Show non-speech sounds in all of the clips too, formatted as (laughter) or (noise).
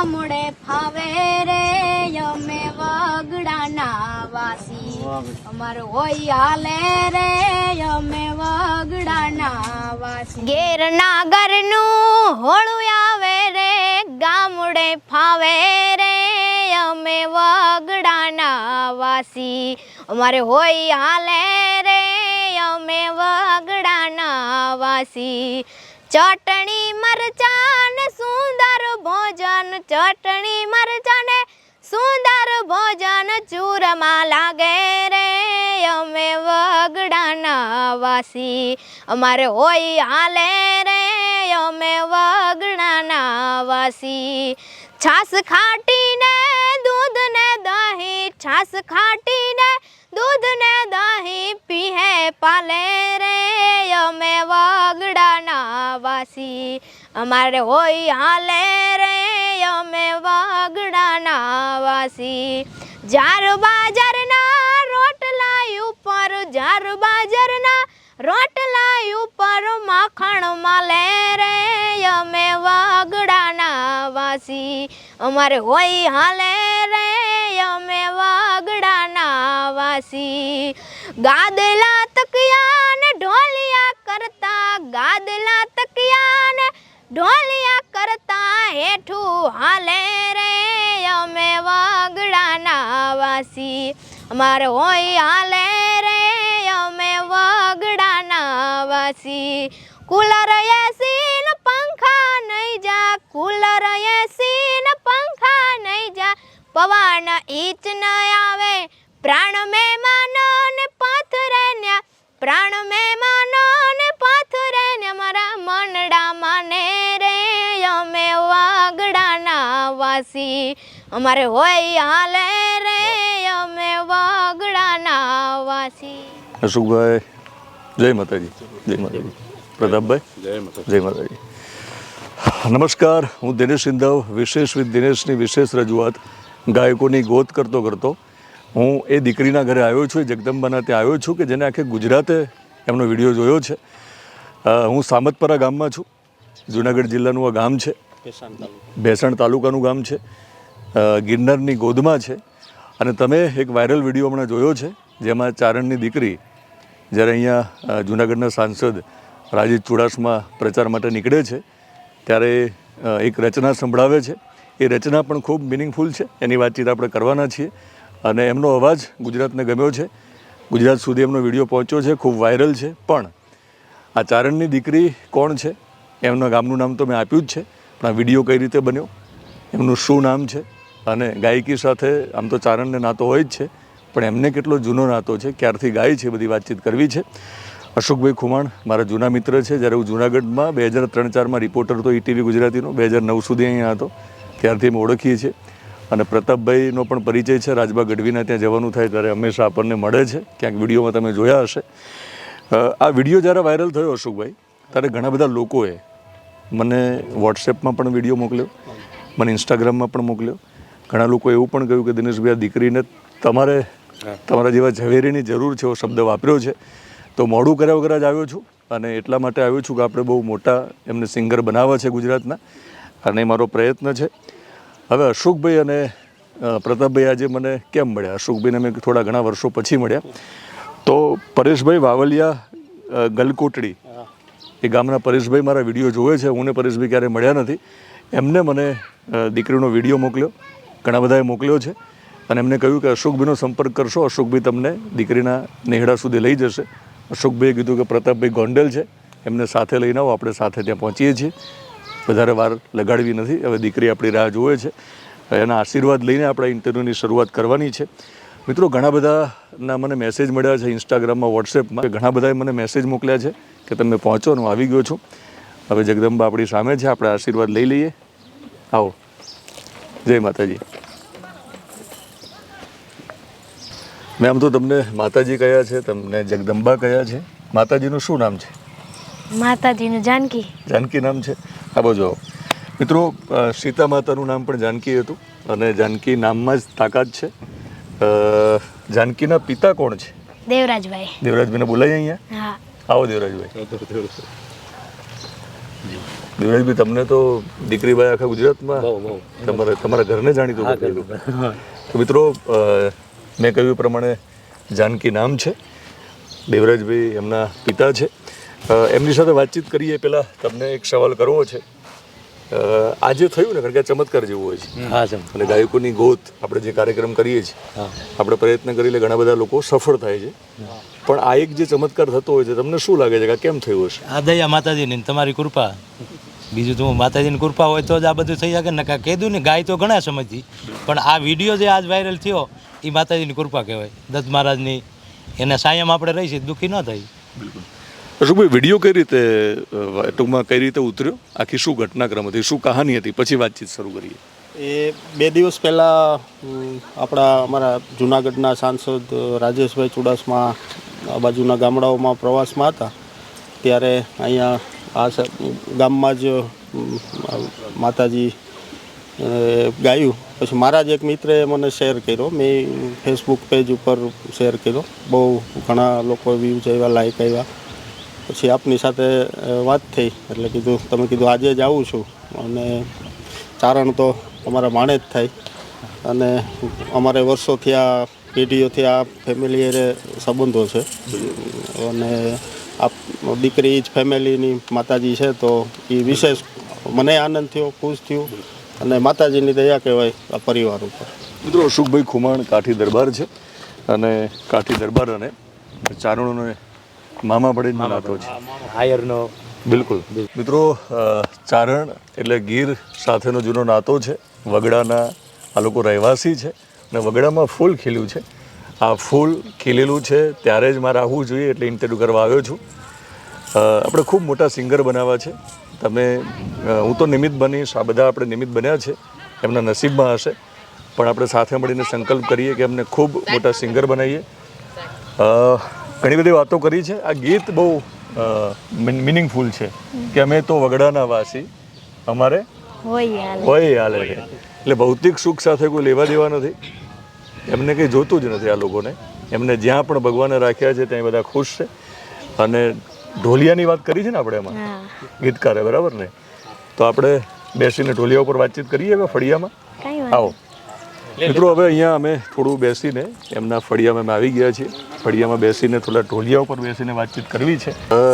ગામડે ફાવે રે અમે વગડાના વાસી અમારું હોય હાલે રે અમે વગડાના વાસી ગેરના નાગરનું હોળું આવે રે ગામડે ફાવે રે અમે વગડાના વાસી અમારે હોય હાલે રે અમે વગડાના વાસી ચટણી મરચાં સુંદર ભોજન, ચટણી મરચાં સુંદર ભોજન, ચૂરમાં લાગે રે અમે વગડાના વાસી. અમારે હોય હાલે રે અમે વગડાના વાસી. છાસ ખાટીને દૂધ ને દહીં, છાસ ખાટીને વાસી અમારે હોય હાલે રે, અમે વાગડાના વાસી. જાર બાજારના રોટલા ઉપર, જાર બાજારના રોટલા ઉપર માખણ માલે રે, અમે વાગડાના વાસી. અમારે હોય હાલે રે, અમે વાગડાના વાસી. ગાદલા તકિયા ને ઢોલિયા કરતા, ગાદલા ને ઢોલિયા કરતા હેઠું હાલે રે અમે વગડાના વાસી. અમારે હોય હાલે રે અમે વગડાના વાસી. કુલર એસી ને પંખા નહીં જા, કુલર એસી ને પંખા નહીં જા. પવન ઈચ ન આવે, પ્રાણ મહેમાનો ને પાથરે ન્યા પ્રાણ મહેમાનો ને પાથરે ને મારા ને માને રે અમે વાગડાના વાસી. અમારે હોય હાલે રે અમે વાગડાના વાસી. અશોકભાઈ જય માતાજી જય માતાજી. પ્રતાપભાઈ જય માતા જય માતાજી. નમસ્કાર હું દિનેશ સિંધવ વિશેષ વિથ દિનેશની વિશેષ રજૂઆત ગાયકોની ગોત કરતો કરતો. હું એ દીકરીના ઘરે આવ્યો છું એ જગદંબાના ત્યાં આવ્યો છું કે જેને આખે ગુજરાતે એમનો વીડિયો જોયો છે. હું સામતપરા ગામમાં છું. જુનાગઢ જિલ્લાનું આ ગામ છે. ભેસણ તાલુકાનું ગામ છે. ગિરનારની ગોદમાં છે. અને તમે એક વાયરલ વીડિયો હમણાં જોયો છે જેમાં ચારણની દીકરી જ્યારે અહીંયા જુનાગઢના સાંસદ રાજીવ ચુડાસમા પ્રચાર માટે નીકળે છે ત્યારે એક રચના સંભળાવે છે. એ રચના પણ ખૂબ મિનિંગફુલ છે. એની વાતચીત આપણે કરવાના છીએ. અને એમનો અવાજ ગુજરાતને ગમ્યો છે. ગુજરાત સુધી એમનો વીડિયો પહોંચ્યો છે. ખૂબ વાયરલ છે. પણ આ ચારણની દીકરી કોણ છે? એમના ગામનું નામ તો મેં આપ્યું જ છે, પણ આ વીડિયો કઈ રીતે બન્યો? એમનું શું નામ છે? અને ગાયકી સાથે આમ તો ચારણને નાતો હોય જ છે, પણ એમને કેટલો જૂનો નાતો છે? ક્યારથી ગાય છે? બધી વાતચીત કરવી છે. અશોકભાઈ ખુમાણ મારા જૂના મિત્ર છે, જ્યારે હું જૂનાગઢમાં બે હજાર ત્રણ ચારમાં રિપોર્ટર હતો ઈટીવી ગુજરાતીનો, બે હજાર નવ સુધી અહીંયા હતો, ત્યારથી અમે ઓળખીએ છીએ. અને પ્રતાપભાઈનો પણ પરિચય છે, રાજબા ગઢવીના ત્યાં જવાનું થાય ત્યારે હંમેશા આપણને મળે છે. ક્યાંક વિડીયોમાં તમે જોયા હશે. આ વીડિયો જ્યારે વાયરલ થયો અશોકભાઈ ત્યારે ઘણા બધા લોકોએ મને વોટ્સએપમાં પણ વીડિયો મોકલ્યો મને ઇન્સ્ટાગ્રામમાં પણ મોકલ્યો. ઘણા લોકોએ એવું પણ કહ્યું કે દિનેશભાઈ આ દીકરીને તમારે તમારા જેવા ઝવેરીની જરૂર છે એવો શબ્દ વાપર્યો છે. તો મોડું કર્યા વગર જ આવ્યો છું અને એટલા માટે આવ્યો છું કે આપણે બહુ મોટા એમને સિંગર બનાવવા છે ગુજરાતના અને એ મારો પ્રયત્ન છે. હવે અશોકભાઈ અને પ્રતાપભાઈ આજે મને કેમ મળ્યા? અશોકભાઈને મેં થોડા ઘણા વર્ષો પછી મળ્યા. તો પરેશભાઈ વાવલિયા ગલકોટડી. એ ગામના પરેશભાઈ મારા વીડિયો જોવે છે. હું ને પરેશભાઈ ક્યારે મળ્યા નથી. એમને મને દીકરીનો વીડિયો મોકલ્યો. ઘણા બધાએ મોકલ્યો છે. અને એમને કહ્યું કે અશોકભાઈનો સંપર્ક કરશો. અશોકભાઈ તમને દીકરીના નેહડા સુધી લઈ જશે. અશોકભાઈએ કીધું કે પ્રતાપભાઈ ગોંડલ છે. એમને સાથે લઈને આવો. આપણે સાથે ત્યાં પહોંચીએ છીએ. વધારે વાર લગાડવી નથી. હવે દીકરી આપણી રાહ જોવે છે. એના આશીર્વાદ લઈને આપણે ઇન્ટરવ્યૂની શરૂઆત કરવાની છે. મિત્રો ઘણા બધાના મને મેસેજ મળ્યા છે ઇન્સ્ટાગ્રામમાં વોટ્સએપમાં ઘણા બધાએ મને મેસેજ મોકલ્યા છે કે તમે પહોંચો હું આવી ગયો છું. હવે જગદંબા આપણી સામે છે આપણે આશીર્વાદ લઈ લઈએ. આવો. જય માતાજી. મેં આમ તો તમને માતાજી કયા છે તમને જગદંબા કયા છે? માતાજીનું શું નામ છે? માતાજીનું જાનકી. જાનકી નામ છે? આ બાજુ મિત્રો સીતા માતાનું નામ પણ જાનકી હતું. અને જાનકી નામમાં જ તાકાત છે. જાનકીના પિતા કોણ છે? દેવરાજભાઈ. દેવરાજભાઈને બોલાય અહીંયા? હા. આવો દેવરાજભાઈ. દેવરાજભાઈ તમને તો દીકરી ભાઈ આખા ગુજરાતમાં તમારા તમારા ઘરને જાણીતું. તો મિત્રો મેં કહ્યું પ્રમાણે જાનકી નામ છે. દેવરાજભાઈ એમના પિતા છે. એમની સાથે વાતચીત કરીએ. પહેલાં તમને એક સવાલ કરવો છે. આજે થયું ને કારણ કે ચમત્કાર જેવું હોય છે. હા સર ગાયકોની ગોત આપણે જે કાર્યક્રમ કરીએ છીએ આપણે પ્રયત્ન કરી લે ઘણા બધા લોકો સફળ થાય છે. પણ આ એક જે ચમત્કાર થતો હોય છે તમને શું લાગે છે કે કેમ થયું હશે? આ દયા માતાજીની તમારી કૃપા. બીજું તો માતાજીની કૃપા હોય તો જ આ બધું થઈ શકે. ને કાં કીધું ને ગાય તો ઘણા સમયથી. પણ આ વીડિયો જે આજ વાયરલ થયો એ માતાજીની કૃપા કહેવાય. દત્ત મહારાજની એના સાયમ આપણે રહી છીએ દુઃખી ન થઈ અશોકભાઈ વીડિયો કઈ રીતે ટૂંકમાં કઈ રીતે ઉતર્યો? આખી શું ઘટનાક્રમ હતી શું કહાની હતી? પછી વાતચીત શરૂ કરીએ. એ બે દિવસ પહેલાં આપણા, અમારા જુનાગઢના સાંસદ રાજેશભાઈ ચુડાસમા, આ બાજુના ગામડાઓમાં પ્રવાસમાં હતા. ત્યારે અહીંયા, આ ગામમાં જ માતાજી ગાયું. પછી મારા જ એક મિત્રે મને શેર કર્યો. મેં ફેસબુક પેજ ઉપર શેર કર્યો. બહુ ઘણા લોકો વ્યૂઝ આવ્યા લાઈક આવ્યા. પછી આપની સાથે વાત થઈ. એટલે કીધું, તમે કીધું, આજે જ આવું છું. અને ચારણ તો અમારા માણે જ થાય. અને અમારે વર્ષોથી આ પેઢીઓથી આ ફેમિલી એરે સંબંધો છે. અને આ દીકરી જ ફેમિલીની માતાજી છે, તો એ વિશેષ મને આનંદ થયો, ખુશ થયું. અને માતાજીની દયા કહેવાય આ પરિવાર ઉપર. મિત્રો, અશોકભાઈ ખુમાણ કાઠી દરબાર છે. અને કાઠી દરબાર અને ચારણોને મામા પડે નાતો છે. હાયરનો. બિલકુલ. મિત્રો ચારણ એટલે ગીર સાથેનો જૂનો નાતો છે. વગડાના આ લોકો રહેવાસી છે અને વગડામાં ફૂલ ખીલ્યું છે. આ ફૂલ ખીલેલું છે ત્યારે જ મારે આવવું જોઈએ એટલે ઇન્ટરવ્યૂ કરવા આવ્યો છું. આપણે ખૂબ મોટા સિંગર બનાવવા છે. તમે હું તો નિમિત્ત બનીશ આ બધા આપણે નિમિત્ત બન્યા છે. એમના નસીબમાં હશે. પણ આપણે સાથે મળીને સંકલ્પ કરીએ કે એમને ખૂબ મોટા સિંગર બનાવીએ. ઘણી બધી વાતો કરી છે. આ ગીત બહુ મિનિંગફુલ છે કે અમે તો વગડાના વાસી. અમારે હોય હાલે. છે. એટલે ભૌતિક સુખ સાથે કોઈ લેવા દેવા નથી. એમને કંઈ જોતું જ નથી આ લોકોને. એમને જ્યાં પણ ભગવાને રાખ્યા છે ત્યાં બધા ખુશ છે. અને ઢોલિયાની વાત કરી છે ને આપણે એમાં? ગીતકારે બરાબર ને? તો આપણે બેસીને ઢોલિયા ઉપર વાતચીત કરીએ હવે ફળિયામાં? આવો. મિત્રો હવે અહીંયા અમે થોડું બેસીને એમના ફળિયામાં અમે આવી ગયા છીએ. ફળિયામાં બેસીને થોડા ઢોલિયા ઉપર બેસીને વાતચીત કરવી છે.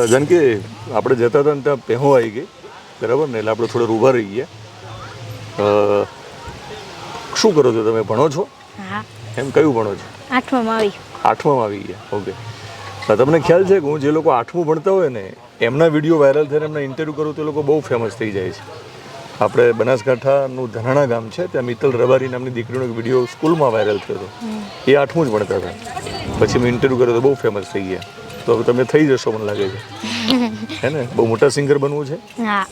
જેમ કે આપણે જતા હતા ને ત્યાં પહેો આવી ગઈ. બરાબર ને? એટલે આપણે થોડા ઊભા રહી ગયા. અ, શું કરો છો તમે? ભણો છો? એમ કયું ભણો છો? આઠમામાં આવી. આઠમામાં આવી ગયા. ઓકે. તમને ખ્યાલ છે કે હું જે લોકો આઠમું ભણતા હોય ને એમના વીડિયો વાયરલ થઈને એમના ઇન્ટરવ્યૂ કરું તો એ લોકો બહુ ફેમસ થઈ જાય છે. આપણે બનાસકાંઠાનું ધનાણા ગામ છે ત્યાં મિત્તલ રબારી નામની દીકરીનો એક વીડિયો સ્કૂલમાં વાયરલ થયો હતો. એ આઠમું જ ભણતા હતા. પછી મેં ઇન્ટરવ્યૂ કર્યો તો બહુ ફેમસ થઈ ગયા. તો હવે તમે થઈ જશો મને લાગે છે. (laughs) હે ને? બહુ મોટા સિંગર બનવું છે. હા.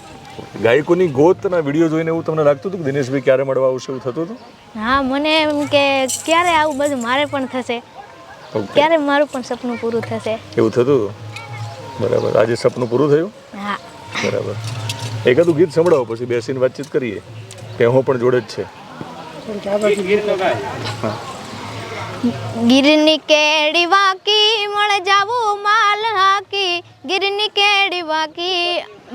ગાયકોની ગોતના વીડિયો જોઈને એવું તમને લાગતું હતું કે દિનેશભાઈ ક્યારે મળવા આવશે એવું થતું હતું? હા મને એમ કે ક્યારે આવું બધું મારે પણ થશે. ક્યારે મારું પણ સપનું પૂરું થશે? એવું થતું હતું? બરાબર. આજે સપનું પૂરું થયું? હા. બરાબર. એકાદું ગીત સંભળાવો, પછી બેસીને વાતચીત કરીએ પહેવો પણ જોડે જ છે. ગીરની કેડી વાકી, મળે જાવું માલ હાકી. ગીરની કેડી વાકી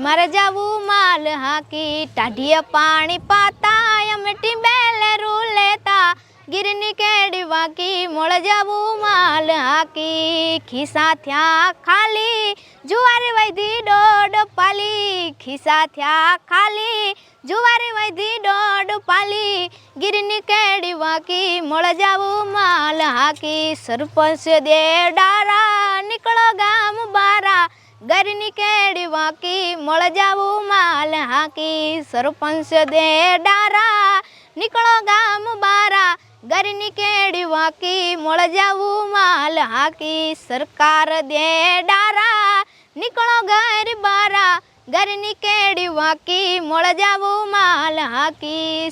મારે જાવું માલ હાકી. ટાઢીએ પાણી પાતા અમે ટીંબેલે રૂ લેતા. ગીરની કેડી વાકી, મળે જાવું માલ હાકી, ખિસ્સા થયા ખાલી, જુવાર વૈધી દોડ પાલી, ખિસ્સા થયા ખાલી, જુવાર વૈધી દોડ પાલી, ગીરની કેડી વાકી, મળ જાવું માલ હાકી, સરપંચ દે ડારા, નીકળો ગામ બારા, ગરની કેડી વાકી, મળ જાવું માલ હાકી, સરપંચ દે ડારા, નીકળો ગામ બારા ગરની કેડી વાકી મળ જાવું માલ હાકી સરકાર દે ડારા નીકળો ઘર બારા. ઘરની કેડી વાકી મળ જાવું માલ હાકી.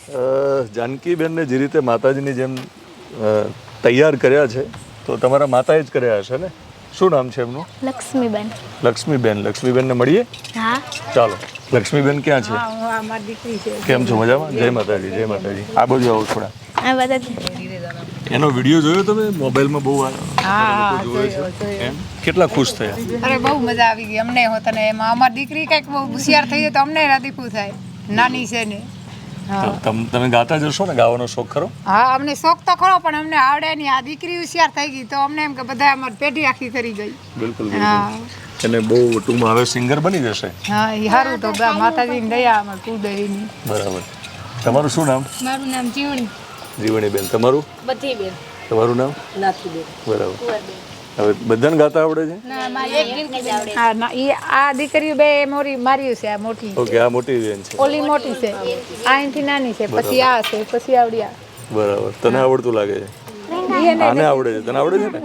જાનકીબેનને જે રીતે માતાજીની જેમ તૈયાર કર્યા છે તો તમારા માતાએ જ કર્યા હશે ને? શું નામ છે એમનું? લક્ષ્મીબેન. લક્ષ્મીબેન. લક્ષ્મીબેનને મળીએ? હા. ચાલો. લક્ષ્મીબેન ક્યાં છે? કેમ છો મજામાં? જય માતાજી જય માતાજી. આ બાજુ આવો થોડા આ બધા એનો વીડિયો જોયો તમે? મોબાઈલમાં બહુ આ- કેટલા ખુશ થયા? અરે બહુ મજા આવી ગઈ. અમને હોત ને એમાં અમારી દીકરી કંઈક બહુ હોશિયાર થઈ તો અમને રાધીપુ થાય. નાની છે ને. તમે ગાતા જશો ને? ગાવાનો શોખ ખરો? હા અમને શોખ તો ખરો પણ અમને આવડે નહીં આ દીકરી હોશિયાર થઈ ગઈ તો અમને એમ કે બધા અમારી પેઢી આખી કરી ગઈ. બિલકુલ. હા. અને બહુ ટૂંકમાં હવે સિંગર બની જશે. હા એ સારું તો બા માતાજીની દયા અમારી કુળદેવીની બરાબર. તમારું શું નામ? મારું નામ જીવણી. જીવણીબેન. તમારું? બધી બેન તમારું નામ? બરાબર. હવે બધાને ગાતા આવડે છે? હા ના એ આ દીકરીઓ બે મોરી મારી છે આ મોટી. ઓકે આ મોટી બેન છે. ઓલી મોટી છે. આ અહીંથી નાની છે પછી આ છે પછી આવડી આ બરાબર. તને આવડતું લાગે છે? આને આવડે છે તને આવડે છે ને?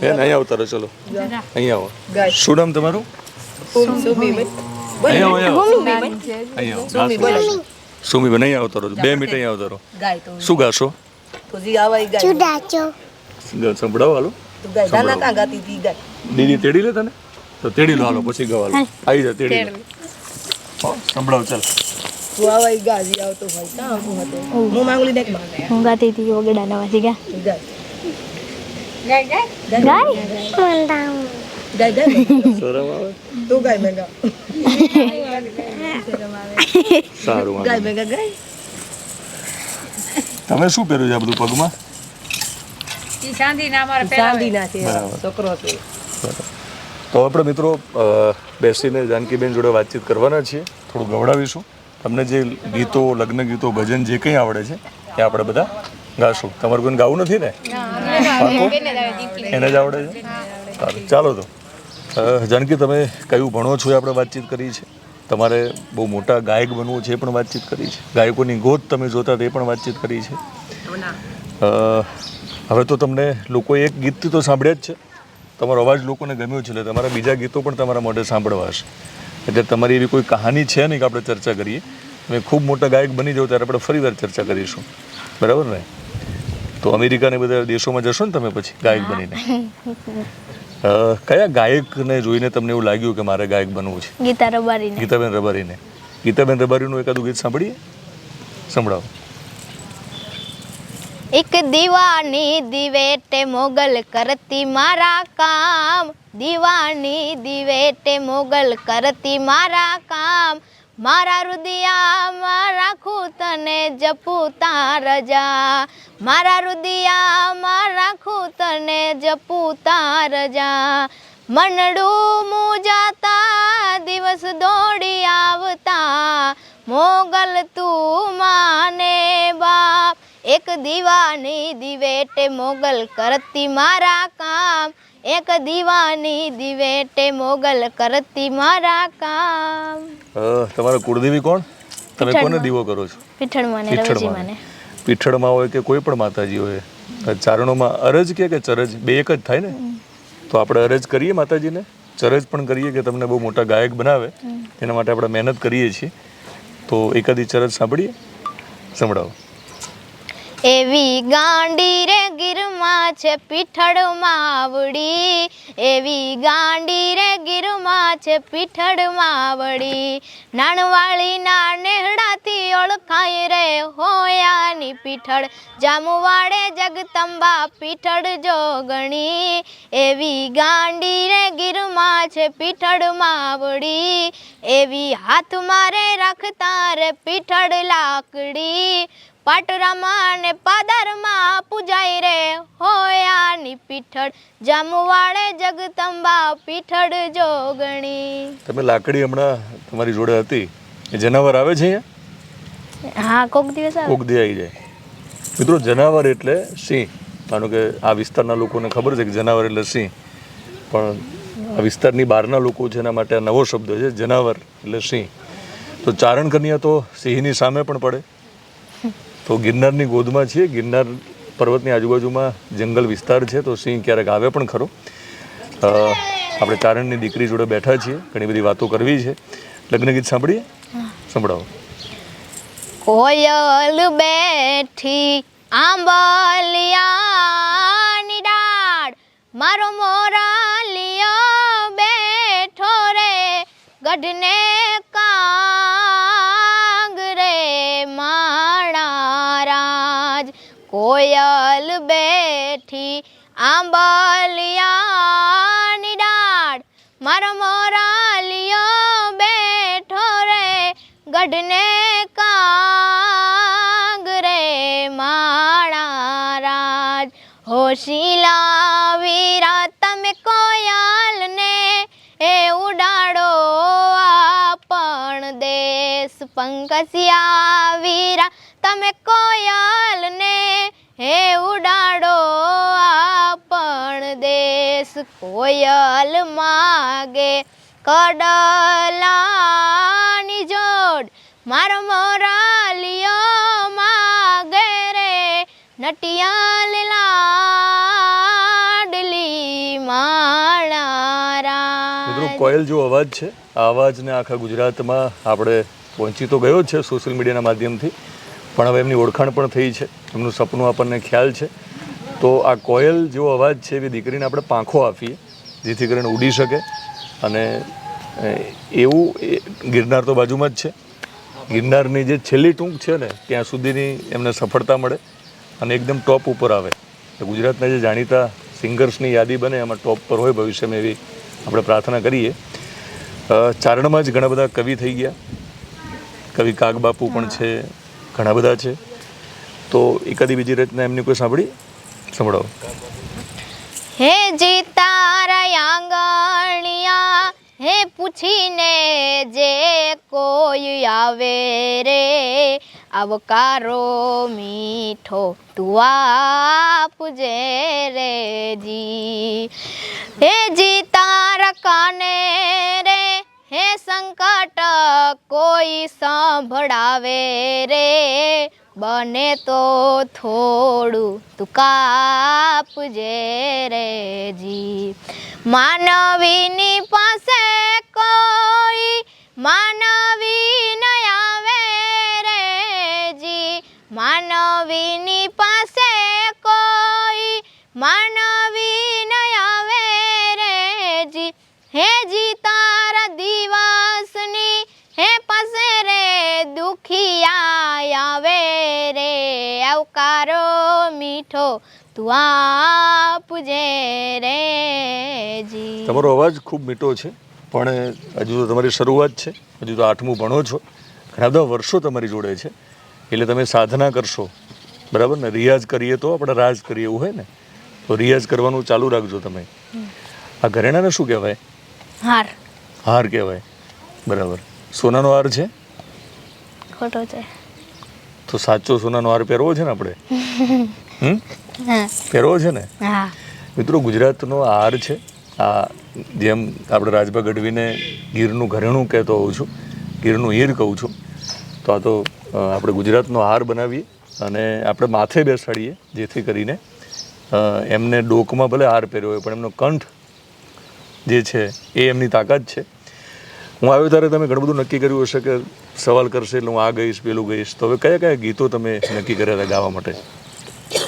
બેન અહીંયા આવતા રહો ચલો. અહીંયા આવો. શું નામ તમારું. સુમી. સુમીબેન. અહીંયા આવતા રહો બે મિનિટ અહીંયા આવતા રહો શું ગાશો? સંભળાવો હાલો. દીદી તેડી લે તને? તો તેડી લો હાલો પછી ગવા આવી જા તેડી લે હો, સંભળાવ ચાલ હું ગાતી હતી વગડા નવાથી ગા ગાય. ગાય ગાય? શરમ આવે? સારું વાંધો. નહીં. તમે શું પહેર્યું છે આ બધું પગમાં? તો આપણે મિત્રો બેસીને જાનકીબેન જોડે વાતચીત કરવાના છીએ. થોડું ગવડાવીશું. તમને જે ગીતો, લગ્ન ગીતો, ભજન જે કંઈ આવડે છે, એ આપણે બધા ગાશું. તમારે કોઈને ગાવું નથી ને? એને જ આવડે છે? સારું, ચાલો તો. જાનકી, તમે કયું ભણો છો એ આપણે વાતચીત કરી છે? તમારે બહુ મોટા ગાયક બનવું છે એ પણ વાતચીત કરી છે? ગાયકોની ગોત તમે જોતા તે પણ વાતચીત કરી છે? હવે તો તમને લોકો એક ગીતથી તો સાંભળ્યા જ છે. તમારો અવાજ લોકોને ગમ્યો છે, એટલે તમારા બીજા ગીતો પણ તમારા મોઢે સાંભળવા હશે. એટલે તમારી એવી કોઈ કહાની છે નહીં કે આપણે ચર્ચા કરીએ? તમે ખૂબ મોટા ગાયક બની જાઓ ત્યારે આપણે ફરી વાર ચર્ચા કરીશું. બરાબર ને? તો અમેરિકાને બધા દેશોમાં જશો ને તમે પછી ગાયક બનીને. કયા ગાયકને જોઈને તમને એવું લાગ્યું કે મારે ગાયક બનવું છે? ગીતા રબારીને. ગીતાબેન રબારીને. ગીતાબેન રબારીનું એકાદું ગીત સાંભળીએ? સંભળાવો. એક દીવાની દિવેટે મોગલ કરતી મારા કામ. દીવાની દિવેટે મોગલ કરતી મારા કામ. મારા રુદિયામાં રાખું તને જપું તાર જા મારા રુદિયામાં રાખું તને જપું તાર જા મનડું મુજાતા, દિવસ દોડી આવતા. મોગલ તું માને બાપ. એક દીવાની દિવેટે મોગલ કરતી મારા કામ. એક દીવાની દિવેટે મોગલ કરતી મારા કામ. તમારો તમારા કુળદેવી કોણ? તમે કોને દીવો કરો છો? પીઠળ મને રવજી પીઠળમાં પીઠળમાં હોય કે કોઈ પણ માતાજી હોય ચારણોમાં અરજ કે કે ચરજ બે એક જ થાય ને? તો આપણે અરજ કરીએ માતાજીને? ચરજ પણ કરીએ કે તમને બહુ મોટા ગાયક બનાવે? એના માટે આપણે મહેનત કરીએ છીએ. તો એકાદી ચરજ સાંભળીએ? સંભળાવો. એવી ગાંડી રે ગીરમાં છે પીઠળ માવડી. એવી ગાંડી રે ગીરમાં છે પીઠળ માવડી. નાણવાળી નેહડાથી ઓળખાય રે હોયાની પીઠળ. જામવાડે જગતંબા પીઠળ જોગણી એવી ગાંડી રે ગીરમાં છે પીઠળ માવડી. એવી હાથ મારે રાખતા રે પીઠળ લાકડી. પાટરામાં અને પાદરમાં પૂજાય રે. હોયાની પીઠળ જામવાડે જગતંબા પીઠળ જોગણી. તમે લાકડી હમણાં તમારી જોડે હતી. એ જનાવર આવે છે અહીંયા? હા કોક દિવસ આવે. કોક દી આવી જાય. મિત્રો જનાવર એટલે સિંહ. માનો કે આ વિસ્તારના લોકોને ખબર છે કે જનાવર એટલે સિંહ. પણ આ વિસ્તારની બહારના લોકો છે એના માટે આ નવો શબ્દ છે જનાવર એટલે સિંહ. તો ચારણ કન્યા તો સિંહની સામે પણ પડે. તો ગિરનારની ગોદમાં છીએ. ગિરનાર પર્વતની આજુબાજુમાં જંગલ વિસ્તાર છે તો સિંહ ક્યારેક આવે પણ ખરો. આપણે ચારણની દીકરી જોડે બેઠા છીએ. ઘણી બધી વાતો કરવી છે. લગ્ન ગીત સાંભળીએ? સંભળાવો. કોયલ બેઠી આંબલિયાની ડાળ મારો મોરાલિયો બેઠો રે. ગઢને બેઠી આંબલિયાની ડાળ. મારો મોરાલિયો બેઠો રે, ગઢને કાગરે માળા રાજ. હોશીલા વીરા તમે કોયાલને એ ઉડાડો, આપણ દેશ પંકસિયા વીરા તમે કોયલને હે ઉડાડો આપણ દેશ કોયલ માગે. કડલાની જોડ મારો મોરાલિયો માગે રે. નટિયાલ લાડલી માણારા કોયલ જો અવાજ છે. આ અવાજને આખા ગુજરાતમાં આપણે પહોંચી તો ગયો છે સોશિયલ મીડિયાના માધ્યમથી. પણ હવે એમની ઓળખાણ પણ થઈ છે. એમનું સપનું આપણને ખ્યાલ છે. તો આ કોયલ જેવો અવાજ છે એવી દીકરીને આપણે પાંખો આપીએ, જેથી કરીને ઉડી શકે. અને એવું ગિરનાર તો બાજુમાં જ છે. ગિરનારની જે છેલ્લી ટૂંક છે ને, ત્યાં સુધીની એમને સફળતા મળે અને એકદમ ટોપ ઉપર આવે. ગુજરાતના જે જાણીતા સિંગર્સની યાદી બને, એમાં ટોપ પર હોય ભવિષ્યમાં એવી આપણે પ્રાર્થના કરીએ. ચારણમાં જ ઘણા બધા કવિ થઈ ગયા. કવિ કાગબાપુ પણ છે. ઘણા બધા છે. તો એકાદી બીજી રચના એમની કોઈ સાંભળી? સંભળાવો. હે જી તારા આંગણિયા, હે પૂછીને જે કોઈ આવે રે, આવકારો મીઠો તું રે જી. હે જી તારા કાને રે, હે સંકટ કોઈ સંભળાવે રે બને તો થોડું તું કાપજે રે જી. માનવીની પાસે કોઈ માનવી મીઠો તું આપજે રે જી. તમારો અવાજ ખૂબ મીઠો છે પણ હજુ તો તમારી શરૂઆત છે હજુ તો આઠમું ભણો છો ઘણા બધા વર્ષો તમારી જોડે છે એટલે તમે સાધના કરશો બરાબર ને? રિયાઝ કરીએ તો આપણે રાજ કરીએ એવું હોય ને? તો રિયાઝ કરવાનું ચાલુ રાખજો તમે. આ ઘરેણાને શું કહેવાય? હાર. હાર કહેવાય બરાબર. સોનાનો હાર છે? ખોટો છે. તો સાચો સોનાનો હાર પહેરવો છે ને આપણે? (laughs) હમ? પહેરવો છે ને? મિત્રો ગુજરાતનો આર હાર છે. આ જેમ આપણે રાજભા ગઢવીને ગીરનું ઘરેણું કહેતો હોઉં છું ગીરનું હીર કહું છું તો આ તો આપણે ગુજરાતનો હાર બનાવીએ અને આપણે માથે બેસાડીએ જેથી કરીને એમને ડોકમાં ભલે હાર પહેર્યો હોય પણ એમનો કંઠ જે છે એ એમની તાકાત છે. હું આવ્યો ત્યારે તમે ઘણું બધું નક્કી કર્યું હશે કે સવાલ કરશે એટલે હું આ ગઈશ પેલું ગઈશ. તો હવે કયા કયા ગીતો તમે નક્કી કર્યા હતા ગાવા માટે?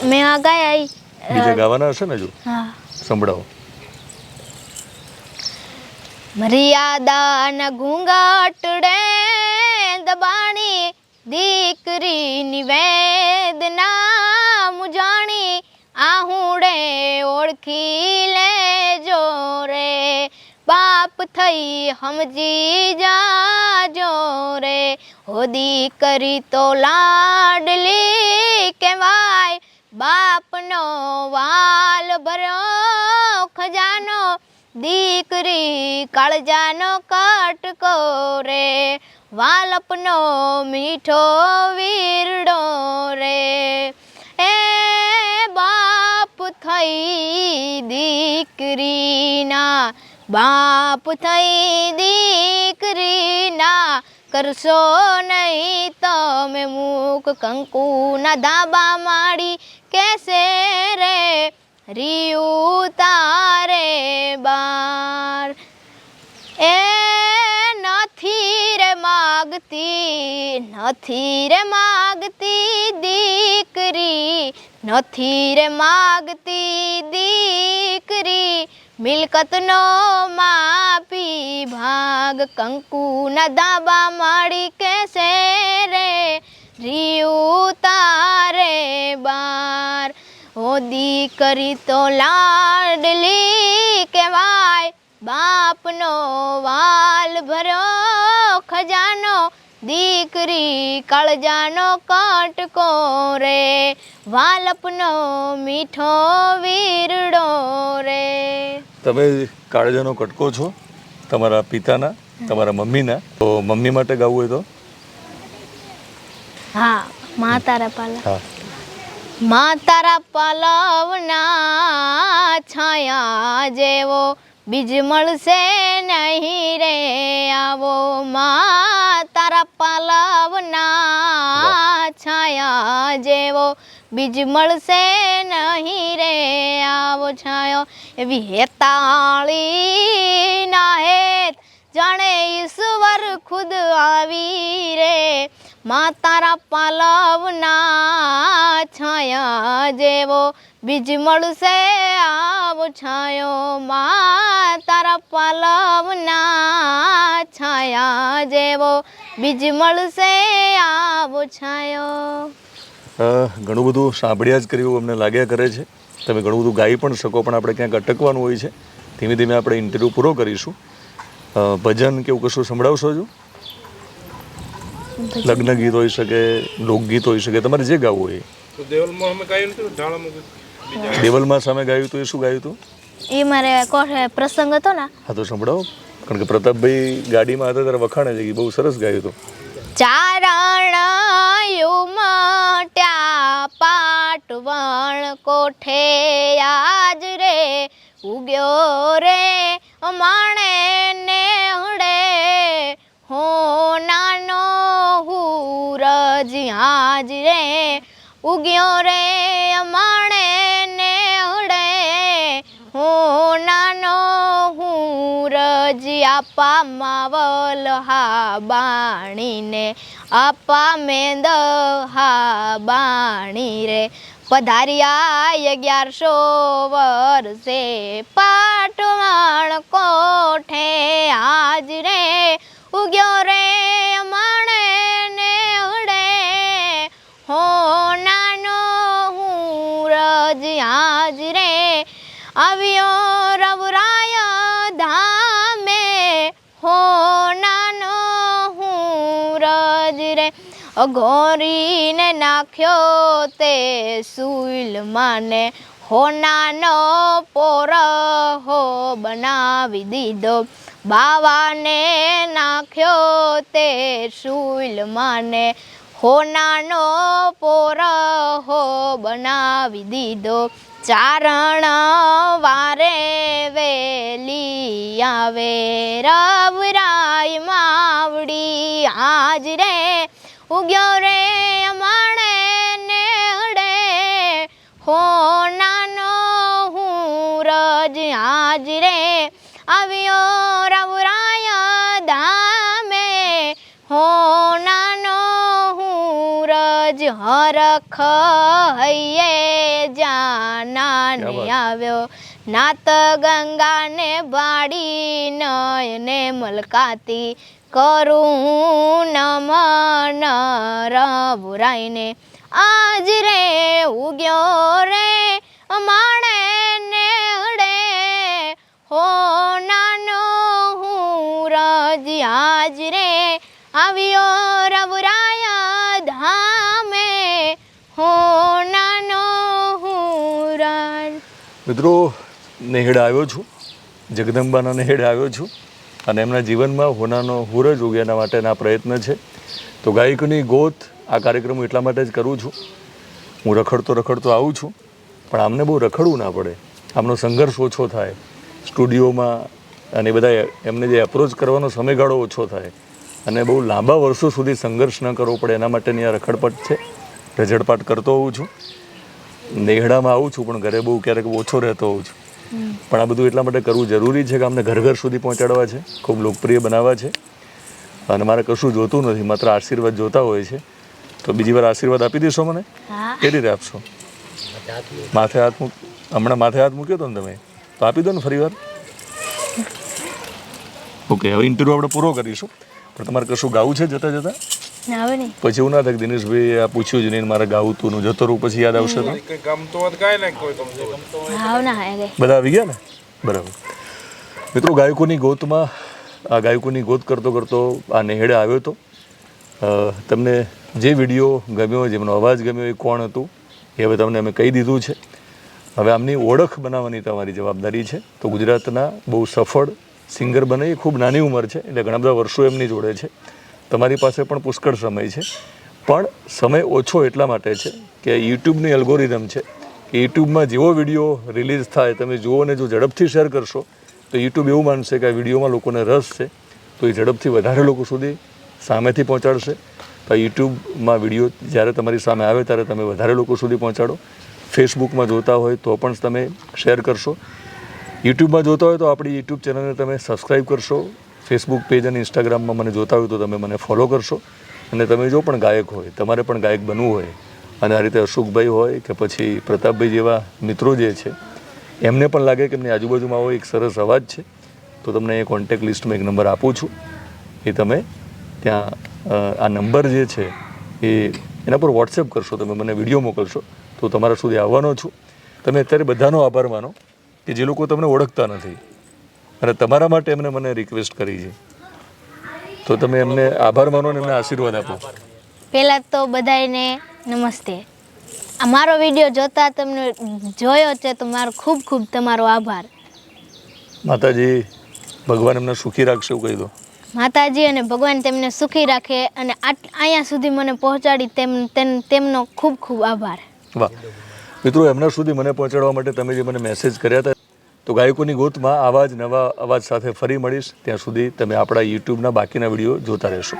મેં આ ગાયા બીજા ગાવાના હશે ને જો હા. સંભળાવો. મર્યાદાના ઘૂંઘાટડે દબાણી દીકરીની વેદના મુજાણી આહુડે ઓળખી લેજો રે બાપ થઈ સમજી જાજો રે હો દીકરી તો લાડલી કહેવાય બાપનો વાલ ભર્યો ખજાનો દીકરી કાળજાનો કટકો રે, વાલપનો મીઠો વીરડો રે. એ બાપ થઈ દીકરીના, બાપ થઈ દીકરીના કરશો નહીં તમે મૂક કંકુના ધાબા માડી કેસે રે? રિયુ તારે બાર. એ નથી રે માગતી, નથી રે માગતી દીકરી, નથી રે માગતી દીકરી. મિલકતનો માપી ભાગ કંકુના દાબા માડી કેસે રે? રિયું તારે બાર? ઓ દીકરી તો લાડલી કહેવાય. બાપનો વાલ ભર્યો ખજાનો. દીકરી કાળજાનો કાટકો રે વાલપનો મીઠો વીરડો રે. તમે કાળજાનો કટકો છો તમારા પિતાના તમારા મમ્મીના તો મમ્મી માટે ગાવું હોય તો? હા મા તારા પાલા. હા. મા તારા પાલવના છાયા જેવો બીજ મળશે નહીં રે આવો મા તારા પલવના છાયા જેવો બીજ મળશે નહીં રે આવો છાયો. એવી હેતાળી ના હેત જાણે ઈશ્વર ખુદ આવી રે. માં તારા પાલવના છાયા જેવો બીજ મળશે આવો છાયો મા. પાલવના છાયા જેવો બીજ મળશે આવો છાયો. ઘણું બધું સાંભળ્યા જ કર્યું અમને લાગ્યા કરે છે. તમે ઘણું બધું ગાઈ પણ શકો પણ આપણે ક્યાંક અટકવાનું હોય છે. ધીમે ધીમે આપણે ઇન્ટરવ્યૂ પૂરો કરીશું. ભજન કે એવું કશું સંભળાવશો હજુ? લગ્ન ગીત હોઈ શકે લોકગીત હોઈ શકે તમારે જે ગાવું હોય એ. દેવલમાં સામે ગાયું હતું એ શું ગાયું હતું? એ મારે કોઠે પ્રસંગ હતો ને. હા તો સંભળાવો. કારણ કે પ્રતાપભાઈ ગાડીમાં હતા ત્યારે વખાણે છે કે બહુ સરસ ગાયું હતું. ચારણ મટ્યા પાટવણ કોઠે આજ રે ઉગ્યો રે માણે ને હડે હો નાનો હુરજ આજ રે ઉગ્યો રે માણે આપા માવલ હા બાણીને, આપા મેંદ હા બાણી રે. પધાર્યા અગિયારસો વર્ષે પાટવાણ કોઠે આજ રે ઉગ્યો રે માણે ને ઉડે હો નાનો હું રજ આજ રે આવ્યો રે અઘોરીને નાખ્યો તે સુઈલ માને હોનાનો પોર હો બનાવી દીધો. બાવાને નાખ્યો તે સુઈલ માને હોનાનો પોર હો બનાવી દીધો. ચારણ વારે વેલી આવે, રવરાય માવડી આજ રે ઉગ્યો રે માણે ને હડે હો નાનો હું રજ આજ રે. આવ્યો રવરાય દામે હો નાનો હું રજ હરખ હૈયે જાનાને આવ્યો. નાત ગંગાને ભાડી નયને મલકાતી. કરું નમન રબુરાઈને આજ રે ઉગ્યો રે, માણે નેડે. હો નાનો હું રજ આજ રે, આવ્યો રબુરાય ધામે. હો નાનો હું રજ મિત્રો નેહડ આવ્યો છું. જગદંબાના નેહડ આવ્યો છું. અને એમના જીવનમાં હોનાનો હુરજ ઉગ્યાના માટેના પ્રયત્ન છે. તો ગાયકની ગોત આ કાર્યક્રમ હું એટલા માટે જ કરું છું. હું રખડતો રખડતો આવું છું, પણ આમને બહુ રખડવું ના પડે. આમનો સંઘર્ષ ઓછો થાય. સ્ટુડિયોમાં અને બધા એમને જે એપ્રોચ કરવાનો સમયગાળો ઓછો થાય. અને બહુ લાંબા વર્ષો સુધી સંઘર્ષ ન કરવો પડે, એના માટેની આ રખડપટ છે. રઝળપાટ કરતો હોઉં છું. નેહડામાં આવું છું, પણ ઘરે બહુ ક્યારેક ઓછો રહેતો હોઉં છું. પણ આ બધું એટલા માટે કરવું જરૂરી છે કે અમને ઘર ઘર સુધી પહોંચાડવા છે. ખૂબ લોકપ્રિય બનાવવા છે. અને મારે કશું જોતું નથી માત્ર આશીર્વાદ જોતા હોય છે. તો બીજી વાર આશીર્વાદ આપી દેશો મને? એ કેવી રીતે આપશો? માથે હાથ મૂક હમણાં માથે હાથ મૂક્યો હતો ને તમે? તો આપી દો ને ફરી વાર. ઓકે હવે ઇન્ટરવ્યૂ આપણે પૂરો કરીશું. પણ તમારે કશું ગાવું છે જતાં જતાં? પછી એવું ના થાય દિનેશભાઈ આ પૂછ્યું જ નહીં મારે ગાવું તું જતો રહું પછી યાદ આવશે તો? હાવ ના કોઈ ગમતો બધા આવી ગયા ને? બરાબર. મિત્રો ગાયકોની ગોતમાં આ ગાયકોની ગોત કરતો કરતો આ નેહડે આવ્યો હતો તમને જે વીડિયો ગમ્યો જેમનો અવાજ ગમ્યો એ કોણ હતું? એ હવે તમને અમે કહી દીધું છે. હવે આમની ઓળખ બનાવવાની તમારી જવાબદારી છે. તો ગુજરાતના બહુ સફળ સિંગર બને એ ખૂબ નાની ઉંમર છે. એટલે ઘણા બધા વર્ષો એમની જોડે છે. તમારી પાસે પણ પુષ્કળ સમય છે. પણ સમય ઓછો એટલા માટે છે કે યુટ્યુબની એલ્ગોરિધમ છે કે યુટ્યુબમાં જેવો વીડિયો રિલીઝ થાય, તમે જુઓ ને જો ઝડપથી શેર કરશો, તો યુટ્યુબ એવું માનશે કે આ વિડીયોમાં લોકોને રસ છે, તો એ ઝડપથી વધારે લોકો સુધી સામેથી પહોંચાડશે. તો યુટ્યુબમાં વીડિયો જ્યારે તમારી સામે આવે ત્યારે તમે વધારે લોકો સુધી પહોંચાડો. ફેસબુકમાં જોતા હોય તો પણ તમે શેર કરશો. યુટ્યુબમાં જોતા હોય તો આપણી યુટ્યુબ ચેનલને તમે સબસ્ક્રાઈબ કરશો. ફેસબુક પેજ અને ઇન્સ્ટાગ્રામમાં મને જોતા હોય તો તમે મને ફોલો કરશો. અને તમે જો પણ ગાયક હોય, તમારે પણ ગાયક બનવું હોય. અને આ રીતે અશોકભાઈ હોય કે પછી પ્રતાપભાઈ જેવા મિત્રો જે છે, એમને પણ લાગે કે એમની આજુબાજુમાં આવો એક સરસ અવાજ છે. તો તમને એ કોન્ટેક્ટ લિસ્ટમાં એક નંબર આપું છું. એ તમે ત્યાં આ નંબર જે છે, એ એના પર વોટ્સએપ કરશો. તમે મને વીડિયો મોકલશો. તો તમારા સુધી આવવાનો છું. તમે અત્યારે બધાનો આભાર માનો કે જે લોકો તમને ઓળખતા નથી. અને તમારા માટે એમને મને રિક્વેસ્ટ કરી છે. તો તમે એમને આભાર માનો અને એમને આશીર્વાદ આપો. પહેલાં તો બધાને નમસ્તે. મારો વીડિયો જોતા તમને જોયો છે તો મારો ખૂબ ખૂબ તમારો આભાર. માતાજી ભગવાન એમને સુખી રાખશે એવું કહી દો. માતાજી અને ભગવાન તેમને સુખી રાખે અને અહીંયા સુધી મને પહોંચાડી તેમ તેમ- તેમનો ખૂબ ખૂબ આભાર. વાહ. મિત્રો એમના સુધી મને પહોંચાડવા માટે તમે જે મને મેસેજ કર્યા હતા તો ગાયકોની ગોતમાં આવા જ નવા અવાજ સાથે ફરી મળીશ. ત્યાં સુધી તમે આપણા યુટ્યુબના બાકીના વીડિયો જોતા રહેશો.